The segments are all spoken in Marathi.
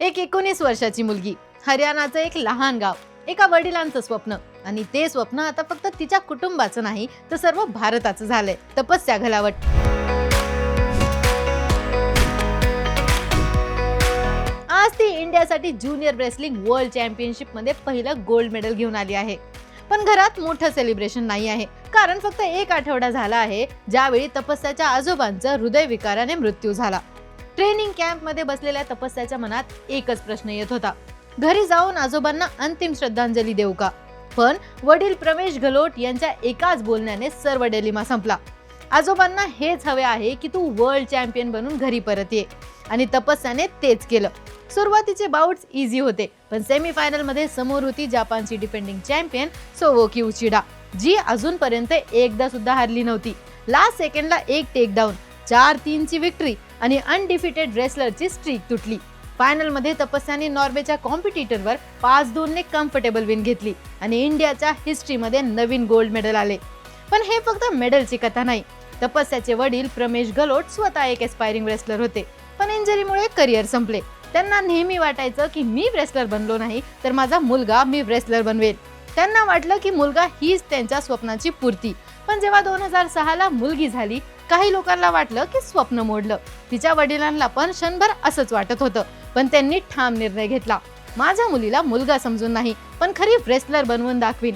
एक एकोणीस वर्षाची मुलगी. हरियाणाचं एक लहान गाव. एका वडिलांचं स्वप्न. आणि ते स्वप्न आता फक्त तिच्या कुटुंबाचं नाही तर सर्व भारताचं झालंय. तपस्या घलावट. आज ती इंडियासाठी ज्युनियर रेसलिंग वर्ल्ड चॅम्पियनशिपमध्ये पहिलं गोल्ड मेडल घेऊन आली आहे. पण घरात मोठं सेलिब्रेशन नाही आहे. कारण फक्त एक आठवडा झाला आहे ज्यावेळी तपस्याच्या आजोबांचा हृदयविकाराने मृत्यू झाला. ट्रेनिंग कॅम्पमध्ये बसलेल्या तपस्याच्या मनात एकच प्रश्न येत होता. घरी जाऊन आजोबांना अंतिम श्रद्धांजली देऊ का? पण वडील प्रमेश गलोट यांच्या एकाच बोलण्याने सर्व डेलिमा संपला. आजोबांना हेच हवे आहे की तू वर्ल्ड चॅम्पियन बनून घरी परत ये. आणि तपस्याने तेच केलं. सुरुवातीचे बाउट्स इझी होते पण सेमीफायनलमध्ये समोर होती जपानची डिफेंडिंग चॅम्पियन सोवोकी उचिडा जी अजूनपर्यंत एकदा सुद्धा हारली नव्हती. लास्ट सेकंडला एक टेक डाऊन चार तीनची विक्ट्री आणि अनडिफिटेड रेसलरची स्ट्रीक तुटली. फायनलमध्ये तपस्याने नॉर्वेच्या कॉम्पिटिटरवर पाच दोनने कम्फर्टेबल विन घेतली आणि इंडियाच्या हिस्ट्रीमध्ये नवीन गोल्ड मेडल आले. पण हे फक्त मेडलची कथा नाही. तपस्याचे वडील प्रमेश गलोट स्वतः एक एस्पायरिंग रेसलर होते. पण इंजरीमुळे करिअर संपले. त्यांना नेहमी वाटायचं की मी रेसलर बनलो नाही तर माझा मुलगा मी रेसलर बनवेल त्यांना वाटलं की मुलगा हीच त्यांच्या स्वप्नाची पूर्ती. पण जेव्हा दोन हजार सहाला मुलगी झाली काही लोकांना वाटलं की स्वप्न मोडलं. तिच्या वडिलांना पण क्षणभर असंच वाटत होतं पण त्यांनी ठाम निर्णय घेतला. माझ्या मुलीला मुलगा समजून नाही पण खरी रेसलर बनवून दाखवीन.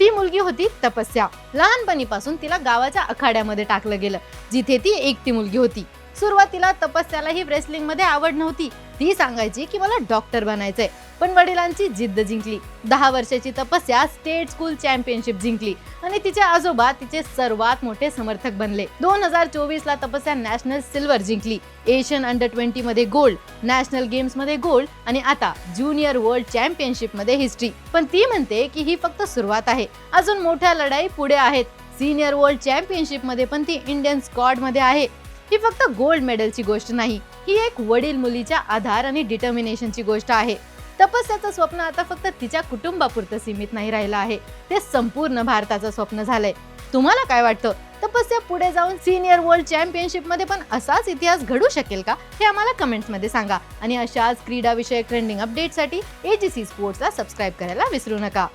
ती मुलगी होती तपस्या. लहानपणीपासून तिला गावाच्या अखाड्यामध्ये टाकलं गेलं जिथे ती एकटी मुलगी होती. सुरुवातीला तपस्याला ही रेसलिंगमध्ये आवड नव्हती. ती सांगायची की मला डॉक्टर बनायचंय. पण वडिलांची जिद्द जिंकली. दहा वर्षाची तपस्या स्टेट स्कूल चॅम्पियनशिप जिंकली आणि तिचे आजोबा तिचे सर्वात मोठे समर्थक बनले. दोन हजार चोवीस ला तपस्या नॅशनल सिल्वर जिंकली. एशियन अंडर ट्वेंटी मध्ये गोल्ड नॅशनल गेम्समध्ये गोल्ड आणि आता ज्युनियर वर्ल्ड चॅम्पियनशिपमध्ये हिस्ट्री पण ती म्हणते की ही फक्त सुरुवात आहे. अजून मोठ्या लढाई पुढे आहेत. सिनियर वर्ल्ड चॅम्पियनशिपमध्ये पण ती इंडियन स्कॉडमध्ये आहे. ही फक्त गोल्ड मेडलची गोष्ट नाही. ही एक वडील मुलीच्या आधार आणि डिटर्मिनेशनची गोष्ट आहे. तपस्याचं स्वप्न आता फक्त तिच्या कुटुंबापुरतं सीमित नाही राहिलं आहे. ते संपूर्ण भारताचं स्वप्न झालंय. तुम्हाला काय वाटतं? तपस्या पुढे जाऊन सिनियर वर्ल्ड चॅम्पियनशिपमध्ये पण असाच इतिहास घडू शकेल का? हे आम्हाला कमेंट्समध्ये सांगा. आणि अशाच क्रीडा विषयक ट्रेंडिंग अपडेटसाठी एजीसी स्पोर्ट्सला सबस्क्राईब करायला विसरू नका.